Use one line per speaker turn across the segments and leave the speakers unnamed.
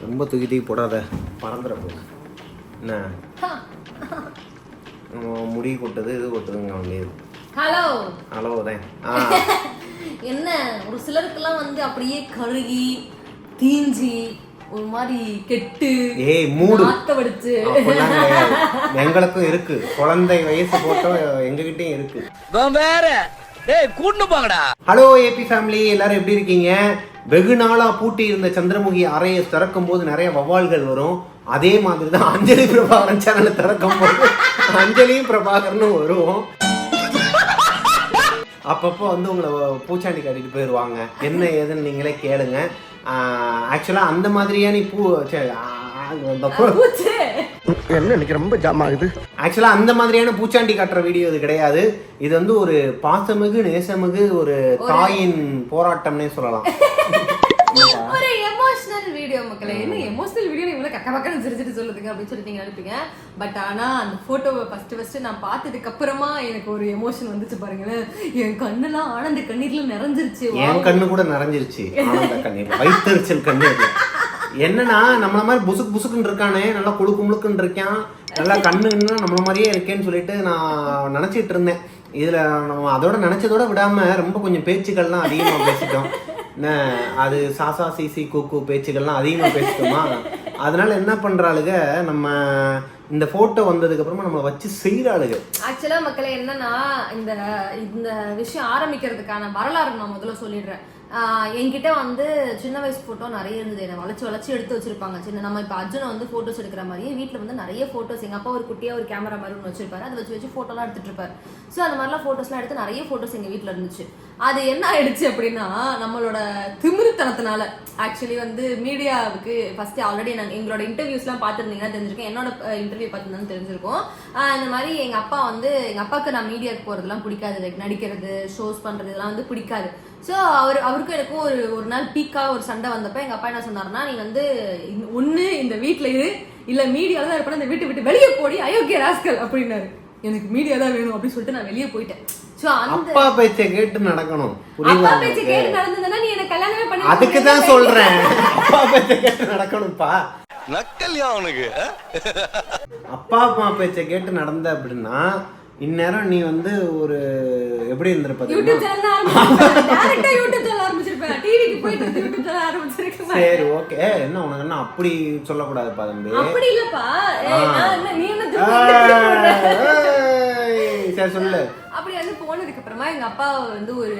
ரொம்ப தூக்கி தூக்கி போடாத. பறந்துட போகுது என்ன? முடி கொட்டுது இது கொட்டுதுங்க வேண்டியது
ஹலோ.
அளவுதான் ஆ.
என்ன? ஒரு சிலருக்கெல்லாம் வந்து அப்படியே கருகி தீஞ்சி ஒரு மாதிரி கெட்டு
ஏய் மூடு.
நாத்த வடிச்சு.
அப்படிலாம் கிடையாது. எங்களுக்கும் இருக்கு. குழந்தை வயசு போட்டோ எங்ககிட்டயும் இருக்கு.
வேற. டேய் கூட்டு போங்கடா.
ஹலோ ஏபி ஃபேமிலி எல்லாரும் எப்படி இருக்கீங்க? வெகு நாளா பூட்டி இருந்த சந்திரமுகி அறையை திறக்கும் போது நிறைய வவ்வால்கள் வரும். அதே மாதிரி தான் அஞ்சலி பிரபாகரன் சேனலை திறக்கும் போது அஞ்சலியும் பிரபாகரனும் வருவோம். அப்பப்போ வந்து உங்களை பூச்சாண்டி காட்டிட்டு போயிடுவாங்க என்ன ஏதுன்னு நீங்களே கேளுங்க. ஆக்சுவலாக அந்த மாதிரியான பூ
என்ன இன்னைக்கு ரொம்ப ஜாம் ஆகுது?
ஆக்சுவலா அந்த மாதிரியான பூச்சாண்டி காட்டுற வீடியோ இது கிடையாது. இது வந்து ஒரு பாசமிகு நேசமிகு ஒரு தாயின் போராட்டம்னே சொல்லலாம்.
மக்களே என்ன எமோஷனல் வீடியோ இவ்வளவு கக்க பக்கன்னு சிரிச்சிட்டு சொல்லுதுங்க அப்படின்னு சொல்லி நீங்க நினைப்பீங்க. பட் ஆனா அந்த போட்டோவை ஃபர்ஸ்ட் ஃபர்ஸ்ட் நான் பார்த்ததுக்கு அப்புறமா எனக்கு ஒரு எமோஷன் வந்துச்சு பாருங்களேன். என் கண்ணெல்லாம் ஆனந்த கண்ணீர்ல நிறைஞ்சிருச்சு.
என் கண்ணு கூட நிறைஞ்சிருச்சு. ஆனந்த கண்ணீர் வயிற்றுச்சல் கண்ணீர். என்னன்னா நம்மள மாதிரி புசுக்கு புசுக்குன்னு இருக்கானே நல்லா குழுக்கு முழுக்குன்னு இருக்கான். நல்லா கண்ணு நம்மள மாதிரியே இருக்கேன்னு சொல்லிட்டு நான் நினைச்சிட்டு இருந்தேன். இதுல நம்ம அதோட நினைச்சதோட விடாம ரொம்ப கொஞ்சம் பேச்சுக்கள்லாம் அதிகமா பேசிட்டோம். அது சாசா சிசி கூக்கு பேச்சுக்கள்லாம் அதிகமாக பேசிட்டோமா? அதனால என்ன பண்றாளுக நம்ம இந்த போட்டோ வந்ததுக்கு அப்புறமா நம்மளை வச்சு செய்யறாளுங்க
ஆக்சுவலா மக்களே என்னன்னா இந்த இந்த விஷயம் ஆரம்பிக்கிறதுக்கான வரலாறு நான் முதல்ல சொல்லிடுறேன். என்கிட்ட வந்து சின்ன வயசு போட்டோ நிறைய இருந்தது. என்னை வளைச்சு வளைச்சு எடுத்து வச்சிருப்பாங்க. சின்ன நம்ம இப்போ அர்ஜுனை வந்து போட்டோஸ் எடுக்கிற மாதிரியே வீட்டில் வந்து நிறைய போட்டோஸ் எங்கள் அப்பா ஒரு குட்டியாக ஒரு கேமரா மாதிரி ஒன்று வச்சிருப்பாரு. அதை வச்சு வச்சு ஃபோட்டோலாம் எடுத்துட்டு இருப்பாரு. ஸோ அந்த மாதிரிலாம் ஃபோட்டோஸ்லாம் எடுத்து நிறைய ஃபோட்டோஸ் எங்கள் வீட்டில் இருந்துச்சு. அது என்ன ஆயிடுச்சு அப்படின்னா நம்மளோட திமிருத்தனத்தினால. ஆக்சுவலி வந்து மீடியாவுக்கு ஃபர்ஸ்ட் ஆல்ரெடி நாங்கள் எங்களோட இன்டர்வியூஸ்லாம் பார்த்துருந்தீங்கன்னா தெரிஞ்சிருக்கோம். என்னோட இன்டர்வியூ பார்த்துருந்தாலும் தெரிஞ்சிருக்கும். இந்த மாதிரி எங்கள் அப்பா வந்து எங்கள் அப்பாவுக்கு நான் மீடியாவுக்கு போகிறதுலாம் பிடிக்காது. லைக் நடிக்கிறது ஷோஸ் பண்ணுறது இதெல்லாம் வந்து பிடிக்காது. ஸோ அவர் அவருக்கும் எனக்கும் ஒரு ஒரு நாள் பீக்காக ஒரு சண்டை வந்தப்போ எங்கள் அப்பா என்ன சொன்னார்னா நீ வந்து ஒன்று இந்த வீட்டில் இரு. இல்லை மீடியாவில் தான் இருப்பேன் இந்த வீட்டை விட்டு வெளியே போடி. அயோக்கிய ராஸ்கல் அப்படின்னாரு. எனக்கு மீடியா தான் வேணும் அப்படின்னு சொல்லிட்டு நான் வெளியே போயிட்டேன்.
அப்பா பேச்சை கேட்டு நடக்கணும்.
அப்பா
புரியுதா
பேச்சு? கேட்டு நடந்ததுன்னா நீ எனக்கு கல்யாணமே பண்ணி
அதுக்கு தான் சொல்றேன். அப்பா பேச்சை கேட்டு நடக்கணும்ப்பா.
நக்கல்யா அவனுக்கு
அப்பா அம்மா பேச்சை கேட்டு நடந்த அப்படின்னா இந்நேரம் நீ வந்து ஒரு எப்படி இருந்திருப்ப சரி ஓகே. என்ன உனக்கு என்ன அப்படி சொல்லக்கூடாதுப்பா தம்பி?
அப்படி இல்லப்பா.
சரி சொல்லு.
அப்படி வந்து போனதுக்கு அப்புறமா எங்க அப்பா வந்து ஒரு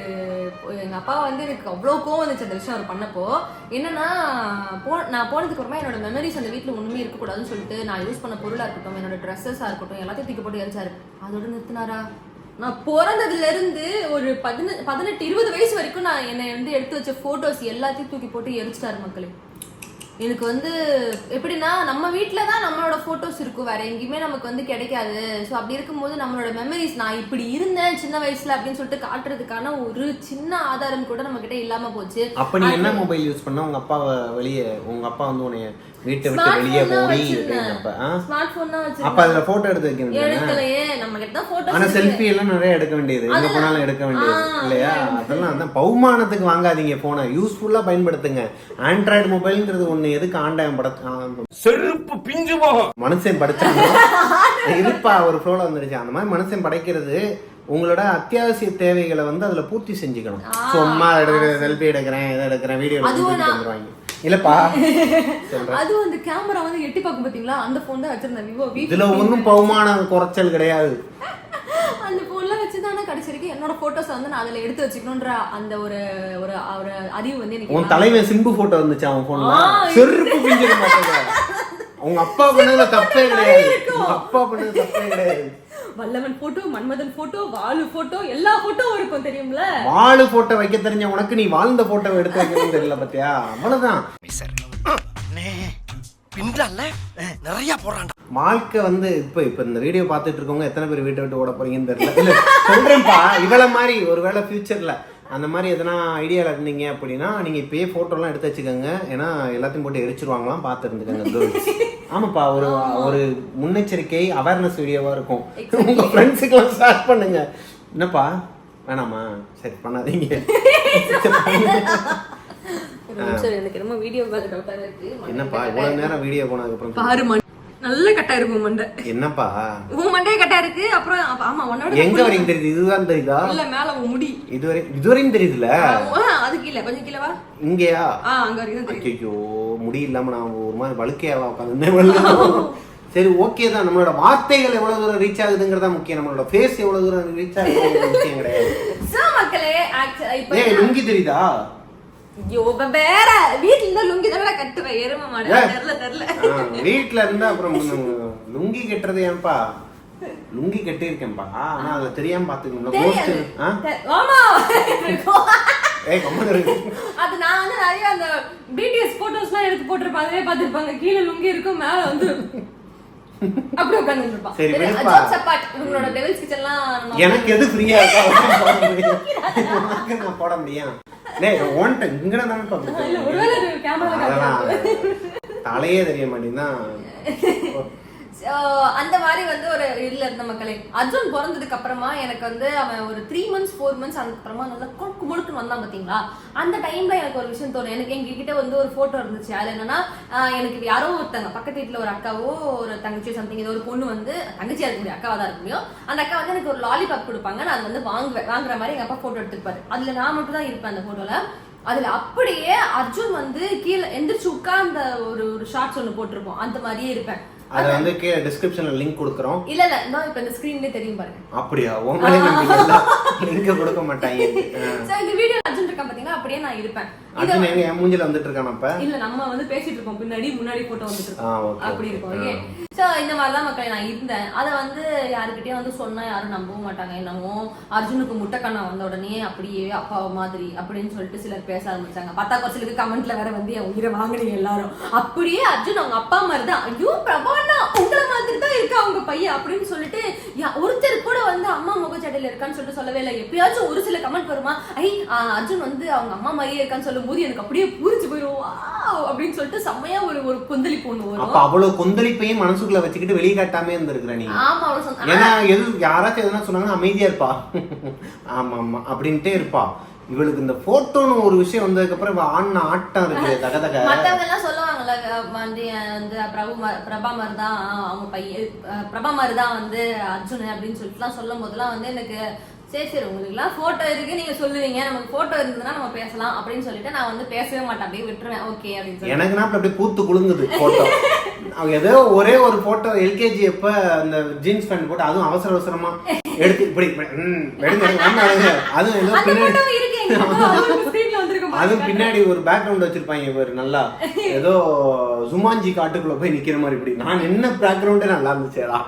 எங்க அப்பா வந்து எனக்கு அவ்வளவு கோவம் வந்துச்சு அந்த விஷயம் அவர் பண்ணப்போ. என்னன்னா போ நான் போனதுக்கு அப்புறமா என்னோட மெமரிஸ் அந்த வீட்டில் ஒண்ணுமே இருக்கக்கூடாதுன்னு சொல்லிட்டு நான் யூஸ் பண்ண பொருளா இருக்கட்டும் என்னோட ட்ரெஸ்ஸஸா இருக்கட்டும் எல்லாத்தையும் தூக்கி போட்டு எழுச்சாரு அதோட நிறுத்தினாரா? நான் பிறந்ததுல இருந்து ஒரு பதின பதினெட்டு இருபது வயசு வரைக்கும் நான் என்னை வந்து எடுத்து வச்ச போட்டோஸ் எல்லாத்தையும் தூக்கி போட்டு எரிச்சிட்டாரு மக்களே. எனக்கு வந்து எப்படின்னா நம்ம வீட்ல தான் நம்மளோட போட்டோஸ் இருக்கும். வேற எங்கேயுமே நமக்கு வந்து கிடைக்காது. ஸோ அப்படி இருக்கும்போது நம்மளோட மெமரிஸ் நான் இப்படி இருந்தேன் சின்ன வயசுல அப்படின்னு சொல்லிட்டு காட்டுறதுக்கான ஒரு சின்ன ஆதாரம் கூட நம்ம கிட்ட இல்லாம போச்சு.
அப்ப நீ என்ன மொபைல் யூஸ் பண்ண? உங்க அப்பாவை வெளியே உங்க அப்பா வந்து உன்னைய வீட்டை விட்டு
Smartphone
வெளியே
தான்
அப்ப அதுல போட்டோ எடுத்து வைக்க வேண்டியது ஆனா செல்ஃபி எல்லாம் நிறைய எடுக்க வேண்டியது. எங்க போனாலும் எடுக்க வேண்டியது இல்லையா? அதெல்லாம் அதான் பௌமானத்துக்கு வாங்காதீங்க போனை யூஸ்ஃபுல்லா பயன்படுத்துங்க. ஆண்ட்ராய்டு மொபைல்ங்கிறது ஒண்ணு எதுக்கு ஆண்டாயம் பட
செருப்பு பிஞ்சு போகும்
மனுஷன் படைச்சாங்க இருப்பா ஒரு ஃப்ளோல வந்துருச்சு. அந்த மாதிரி மனுஷன் படைக்கிறது உங்களோட அத்தியாவசிய தேவைகளை வந்து அதுல பூர்த்தி செஞ்சுக்கணும். சும்மா எடுக்கிறேன் செல்ஃபி எடுக்கிறேன் இதை எடுக்கிறேன் வீடியோ வந்துருவாங்க. இல்லப்பா.
அதுவும் அந்த கேமரா வந்து எட்டி பார்க்கும் பாத்தீங்களா அந்த போன் தான் வச்சிருந்தேன். விவோ வி
இதுல ஒன்றும் பௌமான குறைச்சல் கிடையாது.
அந்த போன்ல வச்சு தானே கடைசி வரைக்கும் என்னோட போட்டோஸ் வந்து நான் அதுல எடுத்து வச்சுக்கணுன்ற அந்த ஒரு ஒரு ஒரு அறிவு வந்து எனக்கு
உன் தலைவன் சிம்பு போட்டோ இருந்துச்சு அவன் போன்ல செருப்பு பிஞ்சிட மாட்டேங்க உங்க அப்பா பண்ணதுல தப்பே கிடையாது. அப்பா பண்ணது தப்பே கிடையாது.
Vallavan photo Manmadhan photo Vaalu photo எல்லா போட்டோ இருக்கும் தெரியும்ல?
வாழு போட்டோ வைக்க தெரிஞ்ச உனக்கு நீ வாழ்ந்த போட்டோ எடுத்து வைக்கணும்னு தெரியல பத்தியா? அவ்வளவுதான்.
பின்றால நிறைய போறான்
வாழ்க்கை வந்து இப்ப இப்ப இந்த வீடியோ பார்த்துட்டு இருக்கவங்க எத்தனை பேர் வீட்டை விட்டு ஓட போறீங்கன்னு தெரியல. இல்ல சொல்றேன்ப்பா இவள மாதிரி ஒருவேளை ஃபியூச்சர்ல அந்த மாதிரி எதனா ஐடியால இருந்தீங்க அப்படின்னா நீங்க இப்பயே போட்டோ எல்லாம் எடுத்து வச்சுக்கோங்க. ஏன்னா எல்லாத்தையும் போட்டு எரிச்சிருவாங்களாம் பார்த்து இருந்துக்கோங்க girls. ஆமாப்பா ஒரு ஒரு முன்னெச்சரிக்கை அவேர்னஸ் வீடியோவா இருக்கும். உங்க ஃப்ரெண்ட்ஸுக்கெல்லாம் ஸ்டார்ட் பண்ணுங்க. என்னப்பா? வேணாமா சரி பண்ணாதீங்க. என்னப்பா இவ்வளவு நேரம் வீடியோ போனதுக்கு அப்புறம்
பாரு நல்ல கட்டா இருக்கு மண்டை
என்னப்பா?
உன் மண்டையே கட்டா இருக்கு. அப்புறம் அப்ப ஆமா உன்னோட
எங்க வரைக்கும் தெரியுது? இதுதான் தெரியுதா?
இல்ல மேல உன் முடி.
இதுவரை இதுவரையும் தெரியுதுல?
அதுக்கு இல்ல கொஞ்சம் கீழே வா.
இங்கயா?
ஆ அங்க வரைக்கும் தெரியுது.
ஐயோ முடி இல்லாம நான் ஒரு மாதிரி வழுக்கையாவா உட்காந்து சரி ஓகே தான். நம்மளோட வார்த்தைகள் எவ்வளவு தூரம் ரீச் ஆகுதுங்கிறதா முக்கியம். நம்மளோட ஃபேஸ் எவ்வளவு தூரம் ரீச் ஆகுதுங்கிறது முக்கியம் கிடையாது.
சோ மக்களே
லுங்கி தெரியுதா?
வேற வீட்ல இருந்தா லுங்கி தானே கட்டுவேன். எரும மாடு.
ஏய்.
தெரியல தெரியல
வீட்ல இருந்தா அப்புறம் லுங்கி கட்டுறது ஏன்பா? லுங்கி கட்டியிருக்கேன்ப்பா ஆனா அதுல தெரியாம பாத்துக்கணும்ல
அது நான் வந்து நிறைய அந்த பிடிஎஸ் போட்டோஸ்லாம் எடுத்து போட்டிருப்பேன். அதே பார்த்திருப்பாங்க. கீழே லுங்கி இருக்கும் மேல வந்து அப்படி உட்கார்ந்து இருப்பான்
சரி,
டெவில்ஸ் கிச்சன்லாம்
எனக்கு எது ஃப்ரீயா இருக்கா? நான் போட முடியும் டேய் ஓன்ட்ட இங்கட தானே
இல்ல ஒருவேளை அது கேமரா
அதெல்லாம் தலையே தெரிய மாட்டேங்குதா.
So, அந்த மாதிரி வந்து ஒரு இதுல இருந்த மக்களே. அர்ஜுன் பிறந்ததுக்கு அப்புறமா எனக்கு வந்து அவன் ஒரு த்ரீ மந்த்ஸ் ஃபோர் மந்த்ஸ் அதுக்கு அப்புறமா நல்லா குறுக்கு முழுக்குன்னு வந்தான் பாத்தீங்களா அந்த டைம்ல எனக்கு ஒரு விஷயம் தோணும். எனக்கு எங்க கிட்ட வந்து ஒரு போட்டோ இருந்துச்சு. அதில் என்னன்னா எனக்கு யாரோ ஒருத்தங்க பக்கத்து வீட்டுல ஒரு அக்காவோ ஒரு தங்கச்சியோ சம்திங் ஏதோ ஒரு பொண்ணு வந்து தங்கச்சியா இருக்க முடியும் அக்காவா தான் இருக்க முடியும் அந்த அக்கா வந்து எனக்கு ஒரு லாலிபாப் கொடுப்பாங்க. நான் அதை வந்து வாங்குவேன். வாங்குற மாதிரி எங்க அப்பா போட்டோ எடுத்துருப்பாரு அதுல நான் மட்டும் தான் இருப்பேன் அந்த போட்டோல அதுல அப்படியே அர்ஜுன் வந்து கீழே எந்திரிச்சு உட்கார்ந்த ஒரு ஒரு ஷார்ட்ஸ் ஒண்ணு போட்டிருப்போம். அந்த மாதிரியே இருப்பேன்.
அத வந்து கீழே டிஸ்கிரிப்ஷன்ல லிங்க் கொடுக்குறோம்.
இல்ல இல்ல. நான் இப்ப இந்த ஸ்கிரீன்லயே தெரியும் பாருங்க.
அப்படியா? இல்ல. லிங்க் கொடுக்க மாட்டாங்க.
சோ இந்த வீடியோ அர்ஜுன் இருக்கான் பாத்தீங்கன்னா அப்படியே நான் இருப்பேன்.
அர்ஜுன் எங்க என் மூஞ்சில வந்துட்டு இருக்கான் அப்ப?
இல்ல நம்ம வந்து பேசிட்டு இருக்கோம் பின்னாடி முன்னாடி போட்டோ வந்துட்டு இருக்கோம். அப்படி. இருக்கும் ஓகே சோ இந்த மாதிரிலாம் மக்களை நான் இருந்தேன். அத வந்து யாருக்கிட்டயும் வந்து சொன்னா யாரும் நம்பவும் மாட்டாங்க. என்னமோ அர்ஜுனுக்கு முட்டைக்கண்ணா வந்த உடனே அப்படியே அப்பா மாதிரி அப்படின்னு சொல்லிட்டு சிலர் பேச ஆரம்பிச்சாங்க. பத்தா குறைச்சலுக்கு கமெண்ட்ல வேற வந்து என் உயிரை வாங்குனீங்க எல்லாரும். அப்படியே அர்ஜுன் அவங்க அப்பா மாதிரி தான் ஐயோ பிரபாண்ணா உங்களை மாதிரி தான் இருக்கா அவங்க பையன் அப்படின்னு சொல்லிட்டு ஒருத்தர் கூட வந்து அம்மா முகச்சடையில இருக்கான்னு சொல்லிட்டு சொல்லவே இல்லை. எப்பயாச்சும் ஒரு சில கமெண்ட் வருமா? ஐ அர்ஜுன் வந்து அவங்க அம்மா மாதிரியே இருக்கான்னு சொல்லும் போது எனக்கு அப்படியே பூரிச்சு போயிடும் அப்படின்னு சொல்லிட்டு செம்மையா ஒரு ஒரு கொந்தளிப்பு ஒண்ணு
அப்ப
வரும்
அவ்வளவு கொந்தளிப்பையும் மனசுக்குள்ள வச்சுக்கிட்டு வெளியே காட்டாம இருந்திருக்கிற நீ.
ஆமா
ஏன்னா எது யாராச்சும் எதுனா சொன்னாங்கன்னா அமைதியா இருப்பா. ஆமா ஆமா அப்படின்ட்டே இருப்பா. இவளுக்கு இந்த போட்டோன்னு ஒரு விஷயம் வந்ததுக்கு அப்புறம் இவ ஆடின ஆட்டம் இருக்கு தக தக.
மத்தவங்க எல்லாம் சொல்லுவாங்கல்ல வந்து அஹ் வந்து பிரபு பிரபா மாதிரி தான் அவங்க பையன் பிரபா மாதிரி தான் வந்து அர்ஜுன் அப்படின்னு சொல்லிட்டுலாம் சொல்லும் போதெல்லாம் வந்து எனக்கு சரி சரி உங்களுக்குலாம் போட்டோ இருக்கு. நீங்க சொல்லுவீங்க. நமக்கு போட்டோ இருந்ததுன்னா நம்ம பேசலாம் அப்படின்னு சொல்லிட்டு நான் வந்து பேசவே மாட்டேன். அப்படியே விட்டுருவேன். ஓகே அப்படின்னு சொல்லி
எனக்கு நான் அப்படியே பூத்து குலுங்குது போட்டோ அவங்க ஏதோ ஒரே ஒரு போட்டோ எல்கேஜி எப்ப அந்த ஜீன்ஸ் பேண்ட் போட்டு அதுவும் அவசர அவசரமா எடுத்து இப்படி. அதுவும் ஏதோ பின்னாடி அதுவும். பின்னாடி ஒரு பேக்ரவுண்ட் வச்சிருப்பாங்க இவர் நல்லா. ஏதோ சுமாஞ்சி காட்டுக்குள்ள போய் நிக்கிற மாதிரி இப்படி. நான் என்ன பேக்ரவுண்டே நல்லா இருந்துச்சேடா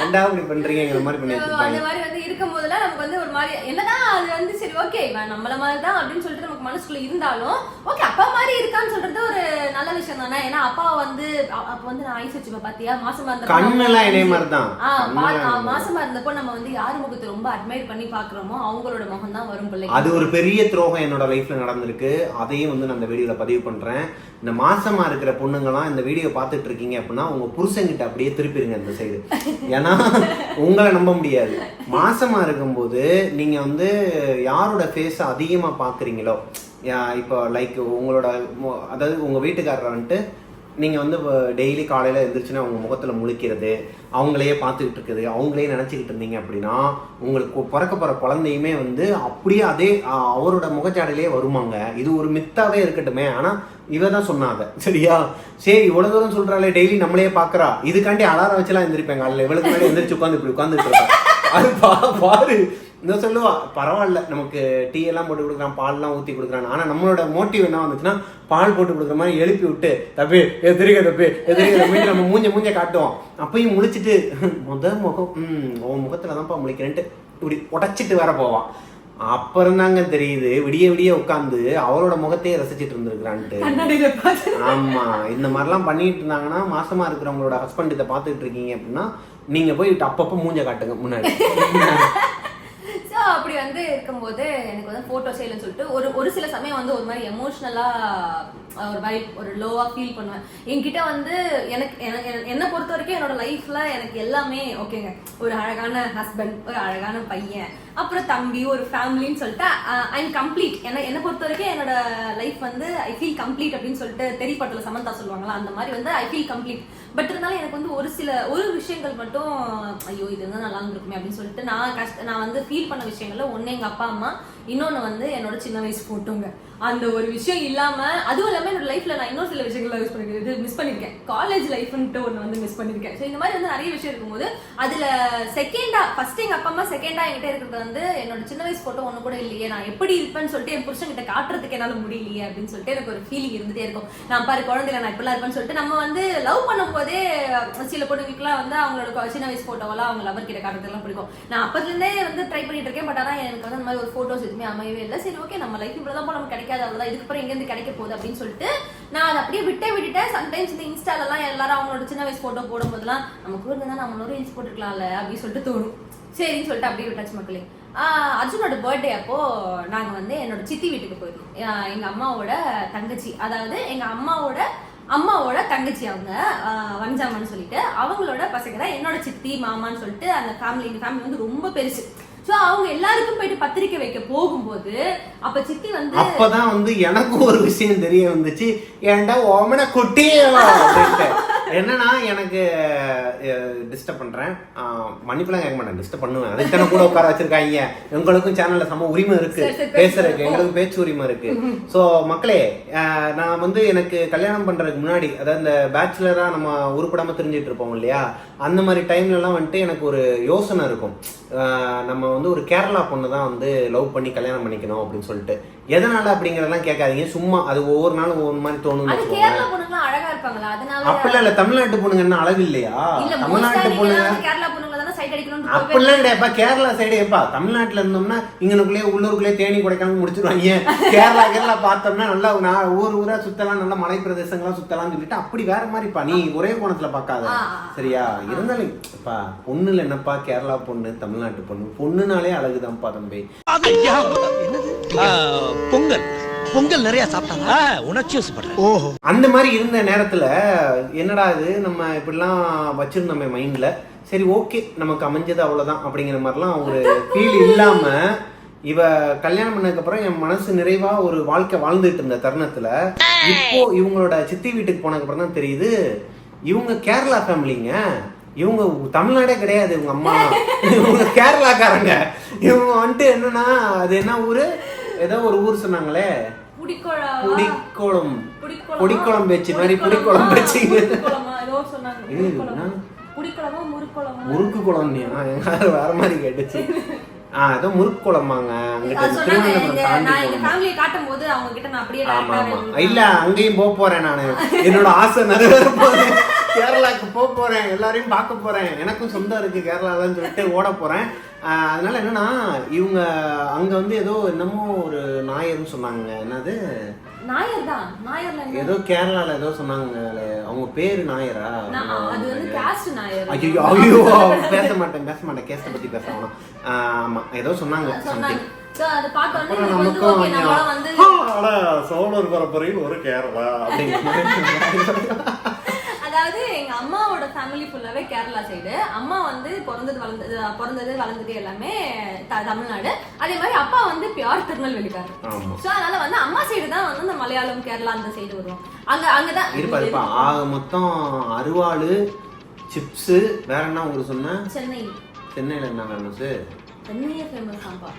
ரெண்டா இப்படி பண்றீங்கிற மாதிரி பண்ணி வச்சிருப்பாங்க.
இருக்கும் போதெல்லாம் நமக்கு வந்து ஒரு மாதிரி என்னதான் அது வந்து சரி ஓகே நம்மள மாதிரி தான் அப்படின்னு சொல்லிட்டு நமக்கு மனசுக்குள்ள இருந்தாலும் ஓகே அப்பா மாதிரி இருக்கான்னு சொல்றது ஒரு நல்ல விஷயம் தானே? ஏன்னா அப்பா வந்து அப்ப வந்து நான் ஐஸ் வச்சுப்பேன் பாத்தியா? மாசமா இருந்தப்ப. மாசமா இருந்தப்போ நம்ம வந்து யார் முகத்தை ரொம்ப அட்மைர் பண்ணி பாக்குறோமோ அவங்களோட முகம் தான் வரும் பிள்ளை
அது ஒரு பெரிய துரோகம் என்னோட லைஃப்ல நடந்திருக்கு. அதையும் வந்து நான் இந்த வீடியோல பதிவு பண்றேன். இந்த மாசமா இருக்கிற பொண்ணுங்கலாம் இந்த வீடியோ பார்த்துட்டு இருக்கீங்க அப்படின்னா உங்க புருஷன்கிட்ட அப்படியே திருப்பிடுங்க இந்த சைடு ஏன்னா உங்களை நம்ப முடியாது. மாசமா இருக்கும்போது நீங்க வந்து யாரோட ஃபேஸ் அதிகமா பாக்குறீங்களோ இப்போ லைக் உங்களோட அதாவது உங்க வீட்டுக்காரரை வந்துட்டு நீங்கள் வந்து டெய்லி காலையில் எழுந்திரிச்சுன்னா அவங்க முகத்தில் முழிக்கிறது அவங்களையே பார்த்துக்கிட்டு இருக்குது அவங்களே நினச்சிக்கிட்டு இருந்தீங்க அப்படின்னா உங்களுக்கு பிறக்க போகிற குழந்தையுமே வந்து அப்படியே அதே அவரோட முகச்சாடையிலே வருமாங்க. இது ஒரு மித்தாவே இருக்கட்டுமே ஆனால் இவ தான் சொன்னாங்க சரியா? சரி இவ்வளோ தூரம் சொல்கிறாளே டெய்லி நம்மளே பார்க்குறா. இதுக்காண்டி அலாரம் வச்சுலாம் எந்திரிப்பேன் காலையில். இவளுக்கு மேலே எழுந்திரிச்சு உட்காந்து இப்படி உட்காந்துட்டு இருக்கா. அது பா பாரு. இந்த சொல்லுவா பரவாயில்ல நமக்கு டீ எல்லாம் போட்டு கொடுக்குறான் பால்லாம் ஊற்றி கொடுக்குறான். ஆனால் நம்மளோட மோட்டிவ் என்ன வந்துச்சுன்னா பால் போட்டு கொடுக்குற மாதிரி எழுப்பி விட்டு தப்பி எதிரிக தப்பி எதிரிக தப்பி நம்ம மூஞ்ச மூஞ்ச காட்டுவோம். அப்பயும் முழிச்சிட்டு முத முகம் ம் உன் முகத்துல தான்ப்பா முழிக்கிறேன்ட்டு இப்படி உடைச்சிட்டு வேற போவான் அப்புறம் தாங்க தெரியுது விடிய விடிய உட்காந்து அவளோட முகத்தையே ரசிச்சிட்டு இருந்திருக்கிறான்ட்டு. ஆமா இந்த மாதிரிலாம் பண்ணிட்டு இருந்தாங்கன்னா மாசமா இருக்கிறவங்களோட ஹஸ்பண்ட் இதை பார்த்துட்டு இருக்கீங்க அப்படின்னா நீங்க போய் அப்பப்போ மூஞ்ச காட்டுங்க முன்னாடி.
அப்படி வந்து இருக்கும்போது எனக்கு வந்து ஃபோட்டோ செய்யலன்னு சொல்லிட்டு ஒரு ஒரு சில சமயம் வந்து ஒரு மாதிரி எமோஷ்னலாக ஒரு வைப் ஒரு லோவா ஃபீல் பண்ணுவேன். என்கிட்ட வந்து எனக்கு எனக்கு என்னை பொறுத்த வரைக்கும் என்னோட லைஃப்ல எனக்கு எல்லாமே ஓகேங்க ஒரு அழகான ஹஸ்பண்ட் ஒரு அழகான பையன் அப்புறம் தம்பி ஒரு ஃபேமிலின்னு சொல்லிட்டு ஐ எம் கம்ப்ளீட் என்ன என்னை பொறுத்த வரைக்கும் என்னோட லைஃப் வந்து ஐ ஃபீல் கம்ப்ளீட் அப்படின்னு சொல்லிட்டு தெரியப்பட்டல சமந்தா சொல்லுவாங்களா அந்த மாதிரி வந்து ஐ ஃபீல் கம்ப்ளீட் பட் இருந்தாலும் எனக்கு வந்து ஒரு சில ஒரு விஷயங்கள் மட்டும் ஐயோ இது வந்து நல்லா இருந்திருக்குமே அப்படின்னு சொல்லிட்டு நான் கஷ்ட நான் வந்து ஃபீல் பண்ண விஷயங்கள்ல ஒன்று எங்க அப்பா அம்மா இன்னொன்னு வந்து என்னோட சின்ன வயசு போட்டோங்க அந்த ஒரு விஷயம் இல்லாம அதுவும் இல்லாம என்னோட லைஃப்ல நான் இன்னும் சில விஷயங்களை யூஸ் பண்ணிருக்கேன். இது மிஸ் பண்ணிருக்கேன். காலேஜ் லைஃப்ன்ட்டு ஒன்று வந்து மிஸ் பண்ணிருக்கேன். ஸோ இந்த மாதிரி வந்து நிறைய விஷயம் இருக்கும்போது அதுல செகண்டா ஃபர்ஸ்ட் எங்க அப்பா அம்மா செகண்டா என்கிட்ட இருக்கிறது வந்து என்னோட சின்ன வயசு போட்டோ ஒன்று கூட இல்லையே. நான் எப்படி இருப்பேன்னு சொல்லிட்டு என் புருஷன் கிட்ட காட்டுறதுக்கு என்னால முடியலையே அப்படின்னு சொல்லிட்டு எனக்கு ஒரு ஃபீலிங் இருந்துட்டே இருக்கும். நான் பாரு குழந்தைல நான் இப்படிலாம் இருப்பேன்னு சொல்லிட்டு நம்ம வந்து லவ் பண்ணும் போதே சில பொண்ணுங்களுக்குலாம் வந்து அவங்களோட சின்ன வயசு போட்டோவெல்லாம் அவங்க லவர் கிட்ட காட்டுறதுலாம் பிடிக்கும். நான் அப்பத்துலேருந்தே வந்து ட்ரை பண்ணிட்டு இருக்கேன். பட் ஆனால் எனக்கு வந்து அந்த மாதிரி ஒரு ஃபோட்டோஸ் எதுவுமே அமையவே இல்லை. சரி ஓகே நம்ம லைஃப் இவ்வளோதான் போல நமக்கு கிடைக்காது. அவ்வளோதான் இதுக்கப்புறம் எங்கேருந்து கிடைக்க போகுது அப்படின்னு சொல்லிட்டு நான் அதை அப்படியே விட்டே விட்டுட்டேன். சம்டைம்ஸ் இந்த இன்ஸ்டாலெல்லாம் எல்லாரும் அவங்களோட சின்ன வயசு போட்டோ போடும்போதெல்லாம் நமக்கு இருந்தா நம்மளோட ரீல்ஸ் போட்டுக்கலாம்ல அப்படின்னு சொல்லிட்டு தோணும். சரின்னு சொல்லிட்டு அப்படியே விட்டாச்சு மக்களே. அர்ஜுனோட பர்த்டே அப்போ நாங்க வந்து என்னோட சித்தி வீட்டுக்கு போயிருந்தோம். எங்கள் எங்க அம்மாவோட தங்கச்சி. அதாவது எங்க அம்மாவோட அம்மாவோட தங்கச்சி அவங்க வஞ்சாமான்னு சொல்லிட்டு அவங்களோட பசங்க தான் என்னோட சித்தி மாமான்னு சொல்லிட்டு அந்த ஃபேமிலி எங்க ஃபேமிலி வந்து ரொம்ப பெருசு. சோ அவங்க எல்லாருக்கும் போயிட்டு பத்திரிக்கை வைக்க போகும்போது அப்ப சித்தி வந்து
அப்பதான் வந்து எனக்கு ஒரு விஷயம் தெரிய வந்துச்சு. ஏன்டா ஓமன குட்டி அப்படின்ட்டு. என்னன்னா எனக்கு டிஸ்டர்ப் பண்றேன். மன்னிப்புலாம் கேட்க மாட்டேன். டிஸ்டர்ப் பண்ணுவேன். அதுக்கு கூட உட்கார வச்சிருக்காங்க. எங்களுக்கும் சேனல்ல சம உரிமை இருக்கு. பேசுறதுக்கு. எங்களுக்கு பேச்சு உரிமை இருக்கு. சோ மக்களே நான் வந்து எனக்கு கல்யாணம் பண்றதுக்கு முன்னாடி அதாவது இந்த பேச்சுலரா நம்ம உருப்படாம தெரிஞ்சிட்டு இருப்போம் இல்லையா? அந்த மாதிரி டைம்ல எல்லாம் வந்துட்டு எனக்கு ஒரு யோசனை இருக்கும். நம்ம வந்து ஒரு கேரளா பொண்ணு தான் வந்து லவ் பண்ணி கல்யாணம் பண்ணிக்கணும் அப்படின்னு சொல்லிட்டு. எதனால அப்படிங்கறதெல்லாம் கேட்காதீங்க. சும்மா அது ஒவ்வொரு நாளும் ஒவ்வொரு மாதிரி தோணும்னு
அழகா இருப்பாங்களா? அதனால
அப்படிலாம் இல்ல. தமிழ்நாட்டு பொண்ணுங்க என்ன அழகு இல்லையா
இல்ல
தமிழ்நாட்டு பொண்ணுங்க
கேரளா பொண்ணுங்கள தானே சைட்
கிடையாதுப்பா. கேரளா சைடு எப்பா தமிழ்நாட்டுல இருந்தோம்னா இங்கனுக்குள்ளேயே உள்ளூருக்குள்ளேயே தேனி கொடைக்கானல் முடிச்சிருவாங்க. கேரளா கேரளா பார்த்தோம்னா நல்லா நான் ஊர் ஊரா சுத்தலாம் நல்லா மலை பிரதேசங்கள்லாம் சுத்தலாம்னு சொல்லிட்டு அப்படி வேற மாதிரிப்பா. நீ ஒரே கோணத்துல பார்க்காத. சரியா? இருந்தாலும் இப்பா பொண்ணுல என்னப்பா? கேரளா பொண்ணு தமிழ்நாட்டு பொண்ணு. பொண்ணுனாலே அழகுதான்ப்பா தம்பி.
பொங்கல். பொங்கல் நிறைய சாப்பிட்டாங்க உணர்ச்சி வசப்படுறேன்
ஓஹோ.
அந்த மாதிரி இருந்த நேரத்துல என்னடா இது? நம்ம இப்படிலாம் வச்சிருந்தோமே மைண்ட்ல சரி ஓகே நமக்கு அமைஞ்சது அவ்வளவுதான் அப்படிங்கிற மாதிரிலாம் ஒரு ஃபீல் இல்லாம இவ கல்யாணம் பண்ணதுக்கு அப்புறம் என் மனசு நிறைவா ஒரு வாழ்க்கை வாழ்ந்துட்டு இருந்த தருணத்துல இப்போ இவங்களோட சித்தி வீட்டுக்கு போனதுக்கு அப்புறம் தான் தெரியுது இவங்க கேரளா ஃபேமிலிங்க இவங்க தமிழ்நாடே கிடையாது இவங்க அம்மா. இவங்க கேரளாக்காரங்க. இவங்க வந்துட்டு என்னன்னா அது என்ன ஊரு? ஏதோ ஒரு ஊர் சொன்னாங்களே. புடிக்குளம்.
புடிக்குளமா?
பேச்சு மாதிரி
புடிக்குளமா?
பேச்சு? முறுக்கு குளம் வேற மாதிரி கேட்டுச்சு. ஆ ஏதோ முறுக்கு குளமாங்க அங்கிட்ட திருவனந்தபுரம் தாண்டி
ய காட்டும்போது அவங்க கிட்ட நான் அப்படியே
ஆமா ஆமா. இல்ல அங்கேயும் போக போறேன் நானு. என்னோட ஆசை நிறைவேற போகுது கேரளாக்கு போக போறேன். எல்லாரையும் பார்க்க போறேன். எனக்கும் சொந்தம் இருக்கு கேரளாலன்னு சொல்லிட்டு ஓட போறேன். அதனால என்னன்னா இவங்க அங்க வந்து ஏதோ என்னமோ ஒரு நாயர்னு சொன்னாங்க என்னது?
நாயர் தான். நாயர்ல என்ன?
ஏதோ கேரளால ஏதோ சொன்னாங்க அவங்க பேரு நாயரா
நான் அது வந்து caste நாயர்.
ஐயோ ஐயோ பேச மாட்டேன் பேச மாட்டேன் கேஸ்ட பத்தி பேச வேணாம் ஆஹ் ஆமா ஏதோ சொன்னாங்க அட, சோழர் பரம்பரையில் ஒரு கேரளா அப்படிங்கிற மாதிரி
அதாவது எங்க அம்மாவோட ஃபேமிலி ஃபுல்லாவே கேரளா சைடு அம்மா வந்து பிறந்தது வளர்ந்தது பிறந்தது வளர்ந்தது எல்லாமே தமிழ்நாடு. அதே மாதிரி அப்பா வந்து பியூர் திருநெல்வேலிக்காரர்.
ஆமா.
சோ அதனால வந்து அம்மா சைடு தான் வந்து இந்த மலையாளம் கேரளா அந்த சைடு வரும் அங்க அங்கதான்
இருப்பா ஆக மொத்தம் அருவாளு சிப்ஸ் வேற என்ன உங்களுக்கு சொன்ன?
சென்னை.
சென்னையில என்ன ஃபேமஸ்
சென்னையே ஃபேமஸ் தான்ப்பா.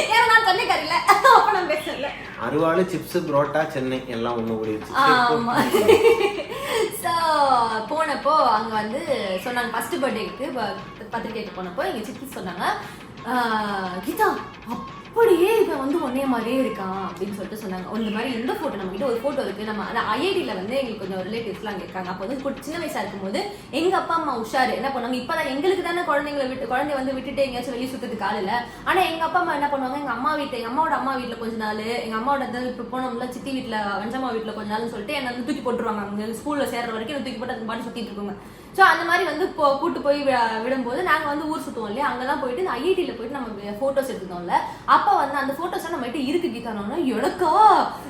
ஏன்னா நான் சென்னைக்காரி இல்ல அப்ப நான் பேசல.
அருவாளு சிப்ஸ் புரோட்டா சென்னை. எல்லாம் ஒண்ணு கூடிடுச்சு
ஆமா. போனப்போ அங்க வந்து சொன்னாங்க ஃபர்ஸ்ட் பர்த்டேக்கு பத்திரிக்கைக்கு போனப்போ எங்க சித்தி சொன்னாங்க கீதா அப்படியே இவன் வந்து ஒன்னே மாதிரியே இருக்கான் அப்படின்னு சொல்லிட்டு சொன்னாங்க. இந்த மாதிரி இந்த போட்டோ நம்ம கிட்ட ஒரு போட்டோ இருக்கு. நம்ம அந்த ஐஐடியில வந்து எங்களுக்கு கொஞ்சம் ரிலேட்டிவ்ஸ்லாம் அங்க இருக்காங்க. அப்போ வந்து சின்ன வயசா இருக்கும்போது எங்க அப்பா அம்மா உஷாரு. என்ன பண்ணுவாங்க? இப்பதான் எங்களுக்கு தானே குழந்தைங்களை விட்டு குழந்தைய வந்து விட்டுட்டு எங்கேயாச்சும் வெளியே சுத்தத்துக்கு ஆள் இல்ல. ஆனா எங்க அப்பா அம்மா என்ன பண்ணுவாங்க? எங்க அம்மா வீட்டு எங்க அம்மாவோட அம்மா வீட்டுல கொஞ்ச நாள் எங்க அம்மாவோட இந்த இப்ப போனோம்ல சித்தி வீட்டுல வஞ்சம்மா வீட்டுல கொஞ்ச நாள்னு சொல்லிட்டு என்ன வந்து தூக்கி போட்டுருவாங்க. அவங்க ஸ்கூல்ல சேர்ற வரைக்கும் தூக்கி போட்டு அந்த பாட்டு சுத்திட்டு இருக்குங்க. ஸோ அந்த மாதிரி வந்து இப்போ கூட்டு போய் விடும்போது நாங்கள் வந்து ஊர் சுத்துவோம் இல்லையா? அங்கெல்லாம் போயிட்டு இந்த ஐஐடியில் போயிட்டு நம்ம ஃபோட்டோஸ் எடுத்துக்கோம்ல அப்போ வந்து அந்த ஃபோட்டோஸ் நம்ம கிட்ட இருக்கு கீதானோன்னா எனக்கா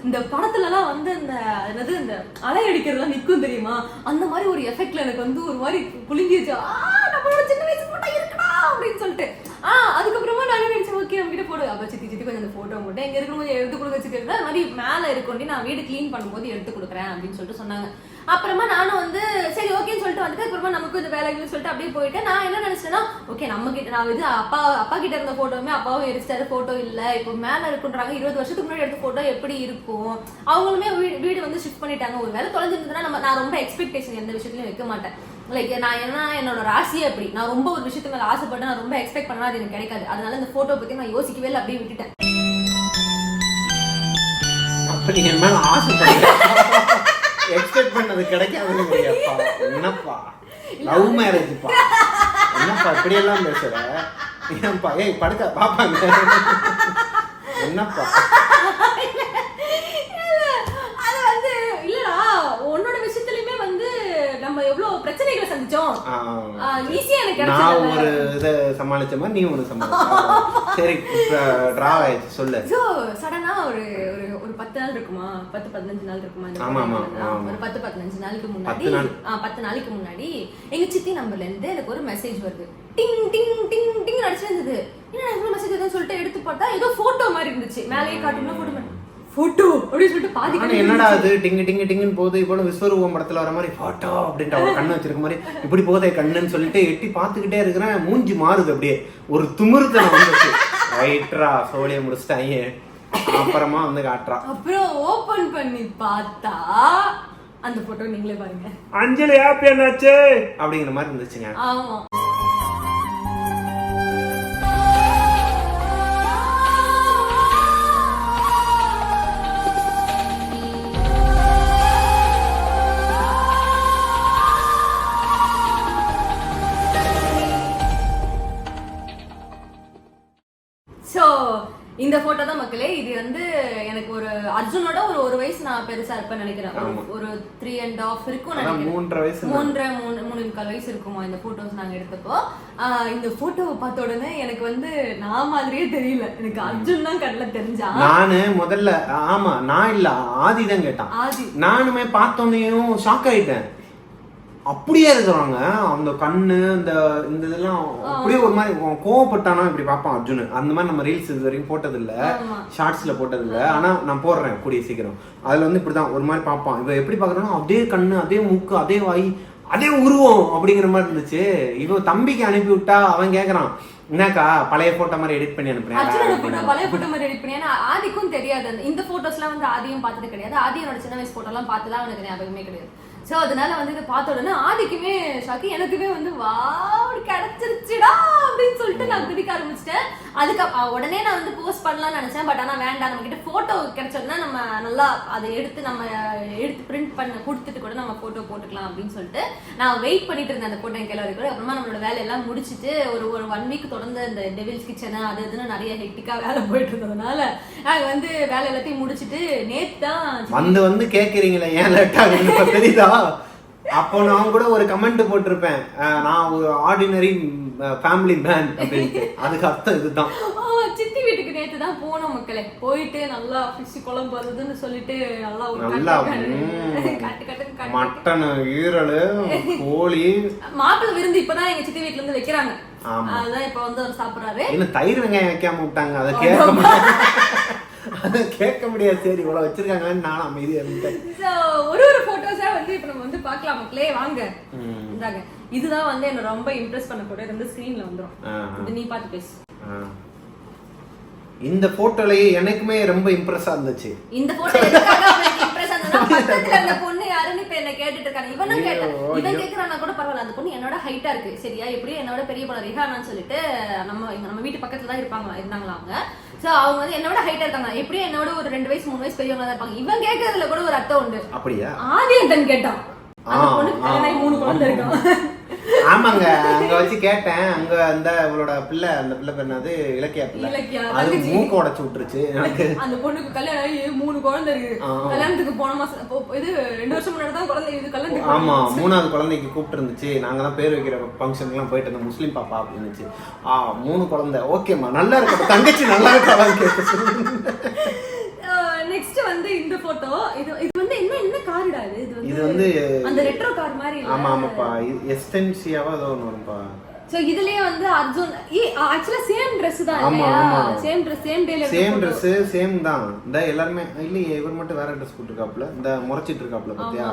இந்த படத்துலலாம் வந்து இந்த என்னது இந்த அலை அடிக்கிறதுலாம் நிற்கும் தெரியுமா? அந்த மாதிரி ஒரு எஃபெக்ட்ல எனக்கு வந்து ஒரு மாதிரி குலுங்கிருச்சு ஆ நம்மளோட சின்ன வயசு போட்டோ இருக்குடா! அப்படின்னு சொல்லிட்டு. ஆ அதுக்கப்புறமா நான் என்ன ஓகே நம்ம கிட்ட போடு. அப்போ சித்தி சித்தி கொஞ்சம் அந்த ஃபோட்டோ மட்டும் எங்க இருக்கிறவங்க எடுத்து கொடுக்க வச்சுக்கிறது அது மாதிரி மேலே இருக்கொண்டி நான் வீடு க்ளீன் பண்ணும்போது எடுத்து கொடுக்குறேன் அப்படின்னு சொல்லிட்டு சொன்னாங்க. அப்புறமா நானும் வந்து சரி ஓகேன்னு சொல்லிட்டு வந்துட்டு அப்புறமா நமக்கு இந்த வேலைகள் சொல்லிட்டு அப்படியே போயிட்டு நான் என்ன நினைச்சேன்னா ஓகே நம்ம கிட்ட நான் இது அப்பா அப்பா கிட்ட இருந்த போட்டோவுமே அப்பாவும் எரிச்சிட்டாரு போட்டோ இல்லை. இப்போ மேல இருக்குன்றாங்க இருபது வருஷத்துக்கு முன்னாடி எடுத்த போட்டோ எப்படி இருக்கும்? அவங்களுமே வீடு வீடு வந்து ஷிஃப்ட் பண்ணிட்டாங்க. ஒரு வேலை தொலைஞ்சிருந்ததுன்னா நம்ம நான் ரொம்ப எக்ஸ்பெக்டேஷன் எந்த விஷயத்துலையும் வைக்க மாட்டேன். லைக் நான் என்ன என்னோட ராசியே அப்படி. நான் ரொம்ப ஒரு விஷயத்துக்கு மேல ஆசைப்பட்டு நான் ரொம்ப எக்ஸ்பெக்ட் பண்ணா அது எனக்கு கிடைக்காது. அதனால இந்த போட்டோ பத்தி நான் யோசிக்கவே இல்லை அப்படியே விட்டுட்டேன்.
அப்ப நீங்க என் மேல எக்ஸ்பெக்ட் பண்ணது கிடைக்காதுங்கப்பா என்னப்பா? லவ் மேரேஜ்ப்பா என்னப்பா இப்படி எல்லாம் பேசுற? ஏன்பா? ஏய் படுக்க பாப்பாங்க என்னப்பா
இல்ல, அது வந்து இல்லடா உன்னோட விஷயத்துலயுமே வந்து நம்ம எவ்வளவு பிரச்சனைகளை சந்திச்சோம் ஈஸியா எனக்கு
நான் ஒரு இதை சமாளிச்ச மாதிரி நீ ஒன்று சமாளிச்ச சரி டிரா ஆயிடுச்சு சொல்லு.
ஸோ சடனா ஒரு ஒரு ஒரு பத்து நாள் இருக்குமா? பத்து பதினஞ்சு நாள் இருக்குமா
ஆமா, ஆமா.
ஒரு பத்து பதினஞ்சு நாளுக்கு முன்னாடி
பத்து
நாளைக்கு முன்னாடி எங்க சித்தி நம்பர்ல இருந்து எனக்கு ஒரு மெசேஜ் வருது. டிங் டிங் டிங் டிங் அடிச்சிருந்தது என்ன மெசேஜ் எதுவும் சொல்லிட்டு எடுத்து பார்த்தா ஏதோ போட்டோ மாதிரி இருந்துச்சு. மேலேயே காட்டுனா போட்டோ போட்டோ அப்படின்னு சொல்லிட்டு பாதி
என்னடா அது? டிங்கு டிங்கு டிங்குன்னு போகுது. இப்போ விஸ்வரூபம் படத்துல வர மாதிரி போட்டோ அப்படின்ட்டு அவர் கண்ணு வச்சிருக்க மாதிரி. இப்படி போதே கண்ணுன்னு சொல்லிட்டு எட்டி பார்த்துக்கிட்டே இருக்கிறேன். மூஞ்சி மாறுது அப்படியே. ஒரு திமிருத்தனம் வந்துச்சு. ரைட்ரா சோழியை முடிச்சிட்டாங்க அப்புறமா வந்து காட்டுறா.
அப்புறம் ஓபன் பண்ணி பார்த்தா அந்த போட்டோ நீங்களே பாருங்க.
அஞ்சலி ஹாப்பி என்னாச்சு? அப்படிங்கிற மாதிரி இருந்துச்சுங்க.
ஆமா. இந்த போட்டோ தான் மக்களே. இது வந்து எனக்கு ஒரு அர்ஜுனோட ஒரு ஒரு வயசு நான் பெருசா இருப்பேன்னு நினைக்கிறேன். ஒரு- த்ரீ அண்ட் ஆஃப் இருக்கும் நினைக்கிறேன்.
மூன்றரை வயசு.
மூன்றரை மூணு மூணு முக்கால் வயசு இருக்குமா இந்த போட்டோஸ் நாங்க எடுத்தப்போ. இந்த போட்டோவை பார்த்த உடனே எனக்கு வந்து நான் மாதிரியே தெரியல. எனக்கு அர்ஜுன் தான் கண்ணில் தெரிஞ்சா.
நானு முதல்ல ஆமா நான் இல்ல ஆதி தான் கேட்டான்.
ஆதி.
நானுமே பார்த்தோன்னையும் ஷாக் ஆயிட்டேன். அப்படியே இருக்கிறாங்க அந்த கண்ணு இந்த இந்த இதெல்லாம் அப்படியே ஒரு மாதிரி கோவப்பட்டானா இப்படி பார்ப்பான் அர்ஜுன். அந்த மாதிரி நம்ம ரீல்ஸ் இது வரைக்கும் போட்டது இல்ல
ஆமா.
ஷார்ட்ஸ்ல போட்டது இல்ல ஆனா நான் போடுறேன் கூடிய சீக்கிரம். அதுல வந்து இப்படிதான் ஒரு மாதிரி பார்ப்பான். இவன் எப்படி பாக்குறானோ அதே கண்ணு அதே மூக்கு அதே வாய் அதே உருவம் அப்படிங்கிற மாதிரி இருந்துச்சு. இவன் தம்பிக்கு அனுப்பி விட்டா அவன் கேக்குறான். என்னக்கா பழைய போட்டோ மாதிரி எடிட் பண்ணி அனுப்புறேன்
பழைய போட்டோ மாதிரி எடிட் பண்ணி ஆதிக்கும் தெரியாது. இந்த போட்டோஸ்லாம் வந்து ஆதியும் பார்த்தது கிடையாது. ஆதி என்னோட சின்ன வயசு போட்டோலாம் பார்த்துலாம் அவனுக்கு ஞாபகமே கிடையாது. ஸோ அதனால வந்து இதை பார்த்த உடனே ஆதிக்குமே ஷாக்கி எனக்குமே வந்து வா கிடைச்சிருச்சுடா அப்படின்னு சொல்லிட்டு நான் குதிக்க ஆரம்பிச்சிட்டேன். அதுக்கு உடனே நான் வந்து போஸ்ட் பண்ணலாம்னு நினைச்சேன் பட் ஆனால் வேண்டாம். நம்ம கிட்ட போட்டோ கிடைச்சோம்னா நம்ம நல்லா அதை எடுத்து நம்ம எடுத்து பிரிண்ட் பண்ண கொடுத்துட்டு கூட நம்ம போட்டோ போட்டுக்கலாம் அப்படின்னு சொல்லிட்டு நான் வெயிட் பண்ணிட்டு இருந்தேன் அந்த போட்டோ கேள்வி கூட அப்புறமா நம்மளோட வேலையெல்லாம் முடிச்சிட்டு ஒரு ஒரு ஒன் வீக் தொடர்ந்து இந்த டெவில்ஸ் கிச்சனு அது இதுன்னு நிறைய ஹெக்டிக்காக வேலை போயிட்டு இருந்ததுனால நாங்கள் வந்து வேலை எல்லாத்தையும் முடிச்சிட்டு நேத்து தான்
வந்து வந்து கேட்குறீங்களே ஏன் லேட்டாக தெரியுதா? அப்போ நான் கூட ஒரு கமெண்ட் போட்டிருப்பேன். நான் ஒரு ஆர்டினரி ஃபேமிலி மேன் அப்படின்ட்டு. அதுக்கு அர்த்தம் இதுதான்.
சித்தி வீட்டுக்கு நேத்து தான் போனோம் மக்களே. போயிட்டு நல்லா ஃபிஷ் குழம்பு வருதுன்னு சொல்லிட்டு நல்லா
நல்லா மட்டன் ஈரல் கோழி.
மாப்பிள்ளை விருந்து இப்பதான் எங்க சித்தி வீட்ல இருந்து வைக்கிறாங்க. அதான் இப்ப வந்து அவர் சாப்பிடுறாரு.
இன்னும் தயிர் வெங்காயம் வைக்காம விட்டாங்க? அதை கேட்க அதை கேட்க முடியாது. சரி இவ்வளவு வச்சிருக்காங்கன்னு நானும் அமைதியா இருந்தேன்
ஒரு ஒரு போட்டோஸா வந்து இப்ப நம்ம வந்து பார்க்கலாம் மக்களே. வாங்க. இந்தாங்க. இதுதான் வந்து என்ன ரொம்ப இம்ப்ரெஸ் பண்ண போட்டோ வந்து ஸ்கிரீன்ல வந்துரும். இது நீ பார்த்து பேசு.
இந்த போட்டோலயே எனக்குமே ரொம்ப இம்ப்ரெஸ்ஸா இருந்துச்சு.
இந்த போட்டோ இருந்த பொண்ணு யாருன்னு இப்ப என்ன கேட்டுட்டு இருக்காங்க. இவனும் கேட்டான் இவன். கேக்குறானா கூட பரவாயில்ல. அந்த பொண்ணு என்னோட ஹைட்டா இருக்கு. சரியா? எப்படியும் என்னோட பெரிய பொண்ணு ரிஹானான்னு சொல்லிட்டு நம்ம நம்ம வீட்டு பக்கத்துல தான் இருப்பாங்களா இருந்தாங்களா அவங்க? சோ அவங்க வந்து என்னோட ஹைட்டா இருக்காங்க. எப்படியும் என்னோட ஒரு ரெண்டு வயசு மூணு வயசு பெரியவங்க தான் இருப்பாங்க. இவன் கேட்கறதுல கூட ஒரு அர்த்தம் உண்டு.
அப்படியா?
ஆதியந்தன் கேட்டான். அந்த மூணு குழந்தை இருக்கான்.
ஆமாங்க அங்க வச்சு கேட்டேன். அங்க அந்த இவளோட பிள்ளை அந்த பிள்ளை பேர் இலக்கியா பிள்ளை. அது. மூக்க உடைச்சு விட்டுருச்சு
அந்த பொண்ணுக்கு கல்யாணம் ஆகி மூணு குழந்தை இருக்கு. கல்யாணத்துக்கு போன மாசம் இது ரெண்டு வருஷம் முன்னாடி தான் குழந்தை இது கல்யாணத்துக்கு
ஆமா மூணாவது குழந்தைக்கு கூப்பிட்டு இருந்துச்சு நாங்க தான் பேர் வைக்கிற ஃபங்க்ஷனுக்குலாம் போயிட்டு இருந்தோம். முஸ்லீம் பாப்பா அப்படின்னுச்சு. ஆ மூணு குழந்தை. ஓகேம்மா நல்லா இருக்கு தங்கச்சி நல்லா கேட்டு
நெக்ஸ்ட் வந்து இந்த போட்டோ இது இது என்ன என்ன கார்டா இது? இது வந்து அந்த ரெட்ரோ கார் மாதிரி இல்ல.
ஆமா ஆமாப்பா. எஸ்டென்சியாவா ஏதோ ஒன்று வரும்ப்பா.
சோ இதுலயே வந்து அர்ஜுன் ஆக்சுவலா சேம் Dress தான்
ஆமா,
இல்லையா?
ஆமா.
சேம் Dress சேம் டேல
சேம் Dress சேம் தான். இந்த எல்லாருமே இல்லையே இவர் மட்டும் வேற ட்ரெஸ் போட்டிருக்காப்புல. இந்த முறைச்சிட்டு இருக்காப்புல பாத்தியா?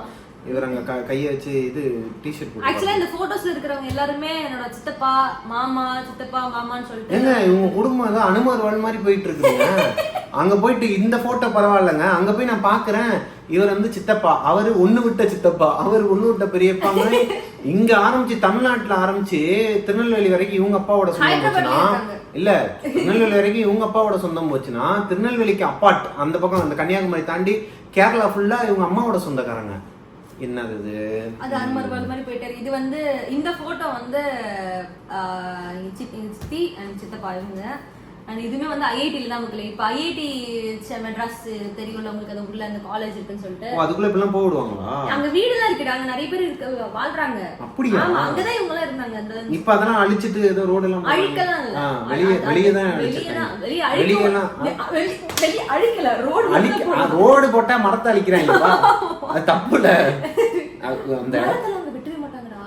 இவர் அங்க கைய வச்சு இது டிஷர்ட் போட்டு
ஆக்சுவலா இந்த போட்டோஸ்ல இருக்கிறவங்க எல்லாருமே என்னோட சித்தப்பா மாமா சித்தப்பா மாமான்னு சொல்லிட்டு
ஏங்க இவங்க குடும்பம் ஏதோ அனுமார் வாழ் மாதிரி போயிட்டு இருக்குங்க அங்க போயிட்டு இந்த போட்டோ பரவாயில்லைங்க. அங்க போய் நான் பாக்குறேன். இவர் வந்து சித்தப்பா அவரு ஒண்ணு விட்ட சித்தப்பா அவர் ஒண்ணு விட்ட பெரியப்பா மாதிரி இங்க ஆரம்பிச்சு தமிழ்நாட்டுல ஆரம்பிச்சு திருநெல்வேலி வரைக்கும் இவங்க அப்பாவோட சொந்தம் போச்சுன்னா. இல்ல திருநெல்வேலி வரைக்கும் இவங்க அப்பாவோட சொந்தம் போச்சுன்னா திருநெல்வேலிக்கு அப்பாட் அந்த பக்கம் அந்த கன்னியாகுமரி தாண்டி கேரளா ஃபுல்லா இவங்க அம்மாவோட சொந்தக்காரங்க. என்னது இது?
அது அனுமர் மாதிரி போயிட்டாரு இது வந்து இந்த போட்டோ வந்து சித்தி சித்தப்பா இவங்க. அண்ட் இதுவுமே வந்து ஐஐடியில் தான் மக்களே இப்போ ஐஐடி மெட்ராஸ் தெரியும்ல உங்களுக்கு அது உள்ள அந்த காலேஜ் இருக்குன்னு சொல்லிட்டு
அதுக்குள்ள இப்பெல்லாம் போக விடுவாங்களா
அங்க வீடுலாம் இருக்குடா அங்க நிறைய பேர் இருக்க வாழ்றாங்க
அப்படியா?
ஆமா அங்கதான் இவங்க எல்லாம் இருந்தாங்க அந்த
இப்ப அதெல்லாம் அழிச்சிட்டு ஏதோ ரோடு எல்லாம்.
அழிக்கலாம் இல்ல.
வெளியே தான்
வெளியே. தான். அழிக்கலாம். வெளி- வெளியே அழிக்கல ரோடு
அழிக்க ரோடு போட்டா மரத்தை அழிக்கிறாங்கப்பா அது தப்பு இல்ல அது அந்த
மாட்டாங்கடா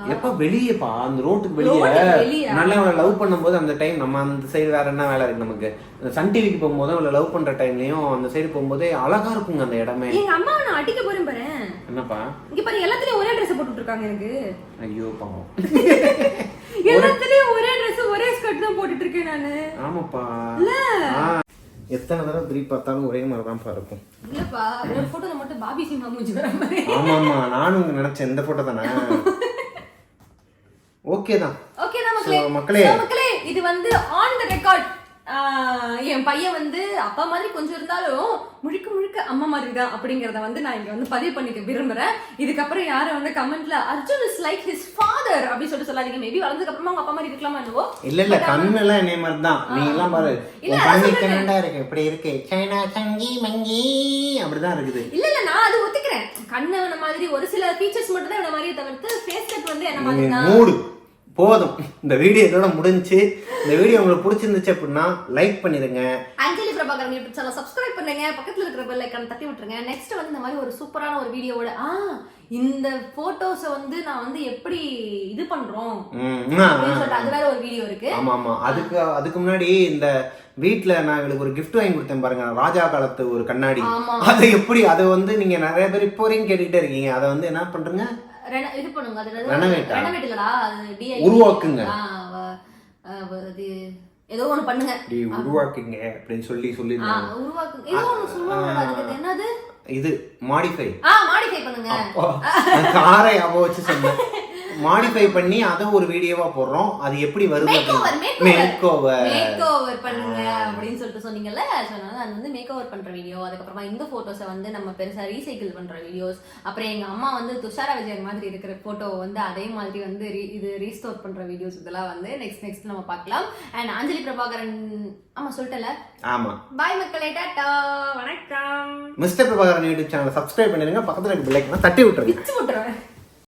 எப்ப வெளியேப்பா அந்த ரோட்டுக்கு வெளியே. நல்லா அவளை லவ் பண்ணும்போது அந்த டைம் நம்ம அந்த சைடு வேற என்ன வேலை இருக்கு நமக்கு? சன் டிவிக்கு போகும்போது அவளை லவ் பண்ற டைம்லயும் அந்த சைடு போகும்போதே அழகா இருக்குங்க அந்த இடமே.
எங்க அம்மாவை நான் அடிக்க போறேன் பாரு.
என்னப்பா?
இங்க பாரு எல்லாத்துலயும் ஒரே ட்ரெஸ் போட்டுட்டு இருக்காங்க எனக்கு.
ஐயோ பாவம்.
எல்லாத்துலயும் ஒரே Dress ஒரே ஸ்கர்ட் தான் போட்டுட்டு இருக்கேன் நானு.
ஆமாப்பா. எத்தனை தடவை திருப்பி பார்த்தாலும் ஒரே மாதிரி தான்ப்பா இருக்கும்.
இல்லப்பா ஒரு போட்டோல மட்டும் பாபி சிம்ஹா மூஞ்சி வர மாதிரி.
ஆமா ஆமா நானும் நினைச்சேன் இந்த போட்டோ தானே. ஓகே தான்.
ஓகே தான் மக்களே.
மக்களே.
இது வந்து ஆன் த ரெக்கார்ட் என் பையன் வந்து அப்பா மாதிரி கொஞ்சம் இருந்தாலும் முழுக்க முழுக்க அம்மா மாதிரி தான் அப்படிங்கறத வந்து நான் இங்க வந்து பதிவு பண்ணிக்க விரும்புறேன். இதுக்கப்புறம் யாரும் வந்து கமெண்ட்ல Arjun is like his father அப்படின்னு சொல்லிட்டு சொல்லாதீங்க. மேபி வளர்ந்ததுக்கு அப்புறமா அவங்க அப்பா மாதிரி இருக்கலாமா என்னவோ.
இல்ல இல்ல கண்ணு எல்லாம் என்னைய மாதிரி தான். நீ எல்லாம் பாரு.
இல்ல,
கண்ணு இருக்கு. இப்படி இருக்கு. சைனா சங்கி மங்கி அப்படிதான் இருக்குது.
இல்ல இல்ல நான் அது ஒத்துக்கிறேன். கண்ணு மாதிரி ஒரு சில ஃபீச்சர்ஸ் மட்டும் தான் என்ன மாதிரியே தவிர்த்து ஃபேஸ் கட் வந்து என்ன மாதிரி தான்
போதும். இந்த வீடியோ இதோட முடிஞ்சுச்சு இந்த வீடியோ உங்களுக்கு பிடிச்சிருந்துச்சு அப்படின்னா லைக் பண்ணிருங்க
Anjali Prabhakaran YouTube channel subscribe பண்ணுங்க. பக்கத்துல இருக்கிற பெல் ஐக்கான தட்டி விட்டுருங்க. நெக்ஸ்ட் வந்து இந்த மாதிரி ஒரு சூப்பரான ஒரு வீடியோவோட ஆ இந்த போட்டோஸ வந்து நான் வந்து எப்படி இது பண்றோம்? அது வேற ஒரு வீடியோ இருக்கு.
ஆமா ஆமா அதுக்கு அதுக்கு முன்னாடி இந்த வீட்ல நான் இவளுக்கு ஒரு gift வாங்கி கொடுத்தேன் பாருங்க. ராஜா காலத்து ஒரு கண்ணாடி. அதை எப்படி அதை வந்து நீங்க நிறைய பேர் இப்போ வரைக்கும் கேட்டுக்கிட்டே இருக்கீங்க. அதை வந்து என்ன பண்றீங்க?
இது பண்ணுங்க அது? ரெனவேட் இல்லடா அது DIY.
உருவாக்குங்க.
அது ஏதோ ஒண்ணு பண்ணுங்க
இப்படி உருவாக்குங்க அப்படின்னு சொல்லி சொல்லியிருந்தாங்க
உருவாக்குங்க ஏதோ ஒண்ணு சொல்லுவாங்க அதுக்கு அது என்னது
இது மாடிஃபை
ஆ மாடிஃபை பண்ணுங்க
காரை அவ வச்சு சொன்னேன் மாடிஃபை பண்ணி அதை ஒரு வீடியோவா போடுறோம். அது எப்படி வருது
மேக் ஓவர்
மேக் ஓவர்
பண்ணுங்க அப்படின்னு சொல்லிட்டு சொன்னீங்கல்ல அதனால அது வந்து மேக் ஓவர் பண்ற வீடியோ அதுக்கப்புறமா இந்த போட்டோஸை வந்து நம்ம பெருசா ரீசைக்கிள் பண்ற வீடியோஸ் அப்புறம் எங்க அம்மா வந்து துஷாரா விஜயன் மாதிரி இருக்கிற போட்டோ வந்து அதே மாதிரி வந்து இது ரீஸ்டோர் பண்ற வீடியோஸ் இதெல்லாம் வந்து நெக்ஸ்ட் நெக்ஸ்ட் நம்ம பார்க்கலாம். அண்ட் அஞ்சலி பிரபாகரன் ஆமா சொல்லிட்டல
ஆமா.
பாய் மக்களே டாட்டா. வணக்கம்.
Mister Prabhakaran YouTube channel subscribe பண்ணிருங்க பக்கத்துல இருக்க பிள்ளைக்கு தட்டி விட்டுருங்க.
பிச்சு போட்டுருவேன்